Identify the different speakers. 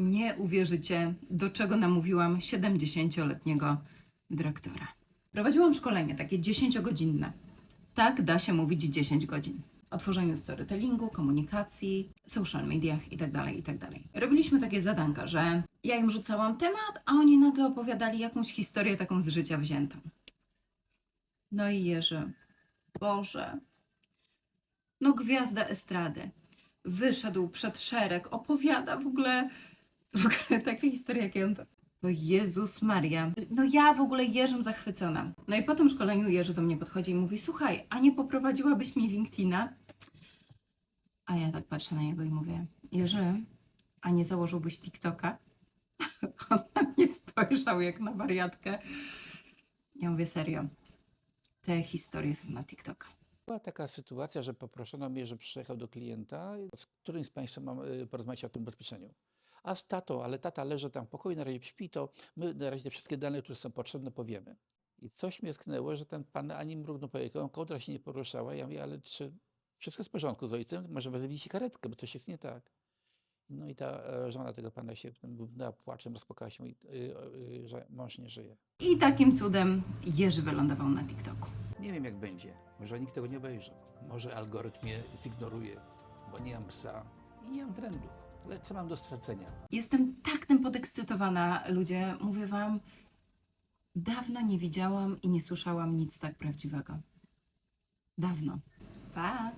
Speaker 1: Nie uwierzycie, do czego namówiłam 70-letniego dyrektora. Prowadziłam szkolenie, takie 10-godzinne. Tak da się mówić 10 godzin. O tworzeniu storytellingu, komunikacji, social mediach itd., itd. Robiliśmy takie zadanka, że ja im rzucałam temat, a oni nagle opowiadali jakąś historię taką z życia wziętą. No i Jerzy, Boże, no gwiazda estrady. Wyszedł przed szereg, opowiada w ogóle, w ogóle takie historie, jakie on to... To Jezus Maria. No ja w ogóle Jerzym zachwycona. No i po tym szkoleniu Jerzy do mnie podchodzi i mówi, słuchaj, a nie poprowadziłabyś mi LinkedIna? A ja tak patrzę na niego i mówię, Jerzy, a nie założyłbyś TikToka? On na mnie spojrzał jak na wariatkę. Ja mówię, serio, te historie są na TikToka.
Speaker 2: Była taka sytuacja, że poproszono mnie, że przyjechał do klienta, z którym z Państwa mam y, porozmawiać o tym ubezpieczeniu. A z tatą, ale tata leży tam w pokoju, na razie śpi, to my na razie te wszystkie dane, które są potrzebne, powiemy. I coś mnie sknęło, że ten pan ani mrugnął pojeką, kołdra się nie poruszała. Ja mówię, ale czy wszystko jest w porządku z ojcem? Może wezwijcie karetkę, bo coś jest nie tak. No i ta e, żona tego pana się błynęła płaczem, rozpłakała się, mówi, y, y, że mąż nie żyje.
Speaker 1: I takim cudem Jerzy wylądował na TikToku.
Speaker 2: Nie wiem jak będzie. Może nikt tego nie obejrzy. Może algorytm mnie zignoruje, bo nie mam psa i nie mam trendów. Ale co mam do stracenia?
Speaker 1: Jestem tak tym podekscytowana, ludzie. Mówię wam, dawno nie widziałam i nie słyszałam nic tak prawdziwego. Dawno. Pa!